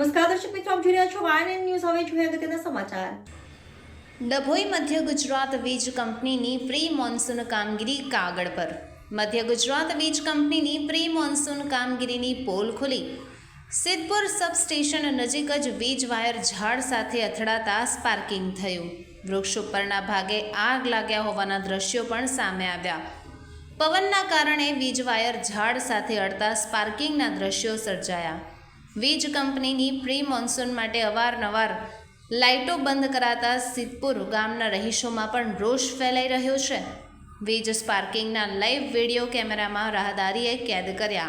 દર્શક મિત્રો, આપ જોઈ રહ્યા છો વાયન ન્યૂઝ હવે જોઈએ અગત્યના સમાચાર. ડભોઈ મધ્ય ગુજરાત વીજ કંપનીની પ્રી મોન્સૂન કામગીરી કાગળ પર. મધ્ય ગુજરાત વીજ કંપનીની પ્રી મોન્સૂન કામગીરીની પોલ ખુલી. સિદ્ધપુર સબસ્ટેશન નજીક જ વીજ વાયર ઝાડ સાથે અથડાતા સ્પાર્કિંગ થયું. વૃક્ષ ઉપરના ભાગે આગ લાગ્યા હોવાના દ્રશ્યો પણ સામે આવ્યા. પવનના કારણે વીજ વાયર ઝાડ સાથે અડતા સ્પાર્કિંગના દ્રશ્યો સર્જાયા. વીજ કંપનીની પ્રી મોન્સૂન માટે અવારનવાર લાઇટો બંધ કરાતા સિદ્ધપુર ગામના રહીશોમાં પણ રોષ ફેલાઈ રહ્યો છે. વીજ સ્પાર્કિંગના લાઈવ વીડિયો કેમેરામાં રાહદારીએ કેદ કર્યા.